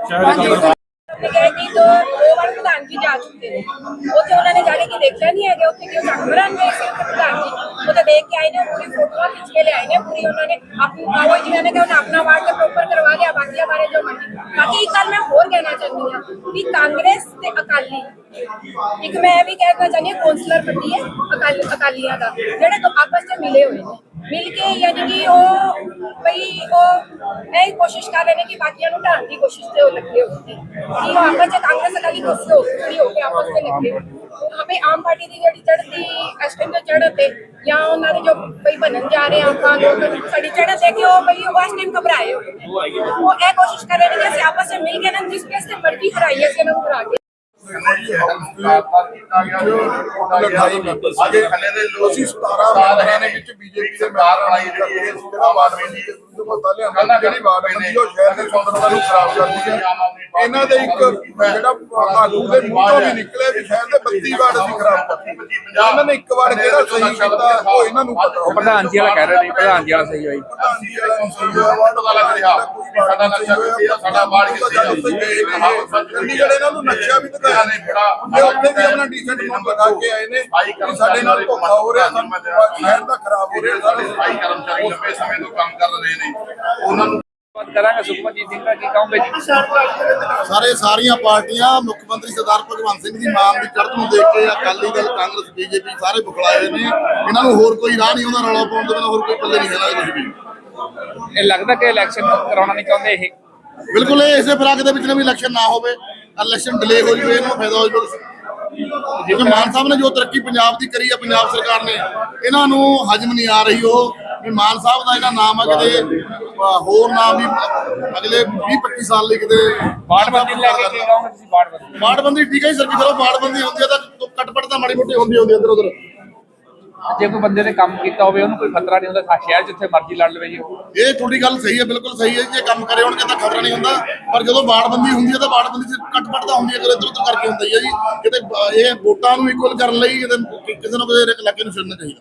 ਸ਼ਾਇਦ ਤਾਂ ਤੇ ਗਏ ਕਿ ਦੋ ਦੋ ਵਾਰ ਪ੍ਰਧਾਨ ਜੀ ਜਾ ਚੁੱਕੇ ਨੇ। ਉੱਥੇ ਉਹਨਾਂ ਨੇ ਜਾ ਕੇ ਦੇਖਿਆ ਨਹੀਂ ਹੈਗਾ ਉੱਥੇ ਕਿ ਉਹ ਜਾਨਵਰਾਂ ਨੇ ਸੀ ਉੱਥੇ ਪ੍ਰਧਾਨ ਜੀ ਉਹ ਤਾਂ ਦੇਖ ਕੇ ਆਏ ਨੇ, ਪੂਰੀ ਫੋਟੋਆਂ ਖਿੱਚ ਕੇ ਲਿਆਏ ਨੇ, ਪੂਰੀ ਉਹਨਾਂ ਨੇ ਆਪਣੀ ਆਵਾਜ਼ ਜਿਹਨਾਂ ਨੇ ਕਿ ਉਹਨਾਂ ਆਪਣਾ ਵਾਰਡ ਤੇ ਪ੍ਰੋਪਰ ਕਰਵਾ ਲਿਆ, ਬਾਕੀਆਂ ਬਾਰੇ ਜੋ ਮਰਜ਼ੀ। ਬਾਕੀ ਇੱਕ ਗੱਲ ਮੈਂ ਹੋਰ ਕਹਿਣਾ ਚਾਹੁੰਦੀ ਹਾਂ ਕਿ ਕਾਂਗਰਸ ਤੇ ਅਕਾਲੀ, ਇੱਕ ਮੈਂ ਵੀ ਕਹਿਣਾ ਚਾਹੁੰਦੀ ਹਾਂ ਕੌਂਸਲਰ ਪੱਟੀ ਹੈ ਅਕਾਲੀ, ਅਕਾਲੀਆਂ ਦਾ, ਜਿਹੜੇ ਆਪਸ ਵਿੱਚ ਮਿਲੇ ਹੋਏ ਨੇ। ਮਿਲ ਕੇ ਯਾਨੀ ਕਿ ਉਹ ਬਈ ਉਹ ਇਹ ਕੋਸ਼ਿਸ਼ ਕਰ ਰਹੇ ਨੇ ਕਿ ਬਾਕੀਆਂ ਨੂੰ ਢਾਣ ਦੀ ਕੋਸ਼ਿਸ਼ ਤੇ ਉਹ ਲੱਗੇ ਹੋਏ ਨੇ। ਕਿ ਉਹ ਆਪਸ ਵਿੱਚ ਕਾਂਗਰਸ ਅਕਾਲੀ ਕੋਸ਼ਿਸ਼ ਹੋ ਕੇ ਆਪਸ ਵਿੱਚ ਲੱਗੇ ਹੋਏ ਹਮੇ ਆਮ ਪਾਰਟੀ ਦੀ ਜਿਹੜੀ ਚੜ੍ਹਦੀ ਇਸ ਤੇ ਚੜ੍ਹਤ ਜਾਂ ਉਹਨਾਂ ਦੇ ਜੋ ਬਈ ਬਣਨ ਜਾ ਰਹੇ ਆ ਆਪਾਂ ਲੋਕ ਸਾਡੀ ਚੜ੍ਹਤ ਹੈ ਕਿ ਉਹ ਬਈ ਉਹ ਇਸ ਟਾਈਮ ਘਬਰਾਏ ਹੋਏ ਉਹ ਇਹ ਕੋਸ਼ਿਸ਼ ਕਰ ਰਹੇ ਨੇ ਕਿ ਅਸੀਂ ਆਪਸ ਵਿੱਚ ਮਿਲ ਕੇ ਨਾ ਜਿਸ ਕੇਸ ਤੇ ਮਰਜ਼ੀ ਹਰਾਈਏ ਅਸੀਂ ਇਹਨਾਂ ਨੂੰ ਹਰਾ ਕੇ ਲੜਾਈ ਮੈਂਬਰ ਸੀਗੇ ਅਸੀਂ 17 ਮੈਂਬਰਾਂ ਨੇ ਵਿੱਚ ਬੀਜੇਪੀ ਦੇ ਮੈਂਬਰ ਲੜਾਈ ਜਿਹੜਾ ਵਾਰਡ ਮੈਂਬਰ ਦੇ ਵਿਰੁੱਧ ਮਤਾ ਲਿਆਂਦਾ ਜਿਹੜੀ ਵਾਰਡ ਮੈਂਬਰ ਉਹ ਸ਼ਹਿਰ ਦੇ ਸੁੰਦਰਤਾ ਨੂੰ ਖਰਾਬ ਕਰਦੀ ਹੈ ਇਹਨਾਂ ਦੇ ਇੱਕ ਜਿਹੜਾ ਆਗੂ ਦੇ ਮੂੰਹ ਵੀ ਨਿਕਲੇ ਵੀ ਸ਼ਹਿਰ ਦੇ 32 ਵਾਰਡ ਅਸੀਂ ਖਰਾਬ ਕਰਤੀ ਇਹਨਾਂ ਨੇ ਇੱਕ ਵਾਰ ਕਿਹੜਾ ਸਹੀ ਕੀਤਾ ਉਹ ਇਹਨਾਂ ਨੂੰ ਪਤਾ ਪ੍ਰਧਾਨ ਜੀ ਵਾਲਾ ਕਹਿ ਰਹੇ ਨੇ ਪ੍ਰਧਾਨ ਜੀ ਵਾਲਾ ਸਹੀ ਹੋਈ ਪ੍ਰਧਾਨ ਜੀ। ਵਾਲਾ ਸਹੀ ਹੋਇਆ ਵਾਰਡ ਲੱਗ ਰਿਹਾ ਸਾਡਾ ਨਕਸ਼ਾ ਸਾਡਾ ਵਾਰਡ ਕਿੱਥੇ ਆ ਚੰਡੀਗੜ੍ਹ ਇਹਨਾਂ ਨੂੰ ਨਕਸ਼ਾ ਵੀ ਦਿਖਾਇਆ ਨੇ ਬੜਾ ਇਹ ਉੱਥੇ ਵੀ ਆਪਣਾ ਡੀਸੈਂਟ ਨੰਬਰ ਲਗਾ ਕੇ ਆਏ ਨੇ। ਕਿ ਸਾਡੇ ਨਾਲ ਧੋਖਾ ਹੋ ਰਿਹਾ ਸਾਨੂੰ ਸ਼ਹਿਰ ਦਾ ਖਰਾਬ ਹੋ ਰਿਹਾ ਸਾਡੇ ਭਾਈ ਕਰਮਚਾਰੀ ਲੰਬੇ ਸਮੇਂ ਤੋਂ ਕੰਮ ਕਰ ਰਹੇ ਨੇ ਉਹਨਾਂ ਨੂੰ ਬਾਤ ਕਰਾਂਗੇ ਸੁਖਮਨਜੀਤ ਸਿੰਘ ਦਾ ਕੀ ਕਹੋਗੇ ਜੀ? ਸਾਰੇ ਸਾਰੀਆਂ ਪਾਰਟੀਆਂ ਮੁੱਖ ਮੰਤਰੀ ਸਰਦਾਰ ਭਗਵੰਤ ਸਿੰਘ ਦੀ ਮਾਨ ਦੀ ਚੜ੍ਹਤ ਨੂੰ ਦੇਖ ਕੇ ਅਕਾਲੀ ਦਲ ਕਾਂਗਰਸ ਬੀਜੇਪੀ ਸਾਰੇ ਬੁਖਲਾਏ ਹੋਏ ਨੇ। ਇਹਨਾਂ ਨੂੰ ਹੋਰ ਕੋਈ ਰਾਹ ਨਹੀਂ ਉਹਨਾਂ ਰੌਲਾ ਪਾਉਣ ਦੇ ਬਿਨਾਂ ਹੋਰ ਕੋਈ ਪੱਲੇ ਨਹੀਂ ਕੁਝ ਵੀ। ਇਹ ਲੱਗਦਾ ਕਿ ਇਲੈਕਸ਼ਨ ਕਰਾਉਣਾ ਨਹੀਂ ਚਾਹੁੰਦੇ ਇਹ? ਬਿਲਕੁਲ ਇਹ ਇਸੇ ਫਰਾਕ ਦੇ ਵਿੱਚ ਨੇ ਵੀ ਇਲੈਕਸ਼ਨ ਨਾ ਹੋਵੇ। ਇਲੈਕਸ਼ਨ ਡਿਲੇ ਹੋ ਜਵੇ ਇਹਨਾਂ ਨੂੰ ਫਾਇਦਾ ਹੋ ਜਵੇ ਜਿਵੇਂ ਮਾਨ ਸਾਹਿਬ ਨੇ ਜੋ ਤਰੱਕੀ ਪੰਜਾਬ ਦੀ ਕਰੀ ਆ ਪੰਜਾਬ ਸਰਕਾਰ ਨੇ ਇਹਨਾਂ ਨੂੰ ਹਜਮ ਨਹੀਂ ਆ ਰਹੀ ਉਹ। ਵੀ ਮਾਨ ਸਾਹਿਬ ਦਾ ਜਿਹੜਾ ਨਾਮ ਆ ਕਿਤੇ ਹੋਰ ਨਾਮ ਵੀ ਅਗਲੇ 20 25 ਸਾਲ ਲਈ ਕਿਤੇ ਬਾੜਬੰਦੀ ਲੈ ਕੇ ਕੀ ਕਹੋਗੇ ਤੁਸੀਂ? ਬਾੜਬੰਦੀ ਬਾੜਬੰਦੀ ਠੀਕ ਹੈ ਜੀ ਸਰ ਚਲੋ ਬਾੜਬੰਦੀ ਹੁੰਦੀ ਹੈ ਤਾਂ ਕੱਟਪਟ ਤਾਂ ਮਾੜੀ ਮੋਟੀ ਹੁੰਦੀ ਹੁੰਦੀ ਇੱਧਰ ਉੱਧਰ ਜੇ ਕੋਈ ਬੰਦੇ ਨੇ ਕੰਮ ਕੀਤਾ ਹੋਵੇ, ਉਹਨੂੰ ਕੋਈ ਖਤਰਾ ਨਹੀਂ ਹੁੰਦਾ ਸ਼ਹਿਰ ਜਿੱਥੇ ਮਰਜ਼ੀ ਲੜ ਲਵੇ ਜੀ ਇਹ ਤੁਹਾਡੀ ਗੱਲ ਸਹੀ ਹੈ, ਬਿਲਕੁਲ ਸਹੀ ਹੈ ਜੇ। ਕੰਮ ਕਰੇ ਹੋਣਗੇ ਤਾਂ ਖਤਰਾ ਨਹੀਂ ਹੁੰਦਾ। ਪਰ ਜਦੋਂ ਬਾੜਬੰਦੀ ਹੁੰਦੀ ਹੈ, ਤਾਂ ਬਾੜਬੰਦੀ ਚ ਕੱਟਪਟ ਤਾਂ ਹੁੰਦੀ ਹੈ ਕਦੇ ਇੱਧਰ ਕਰਕੇ ਹੁੰਦੀ ਹੈ ਜੀ। ਕਿਤੇ ਇਹ ਵੋਟਾਂ ਨੂੰ ਇਕੁਅਲ ਕਰਨ ਲਈ ਕਿਸੇ ਨਾ ਕਿਸੇ ਇਲਾਕੇ ਨੂੰ ਛੱਡਣਾ ਚਾਹੀਦਾ।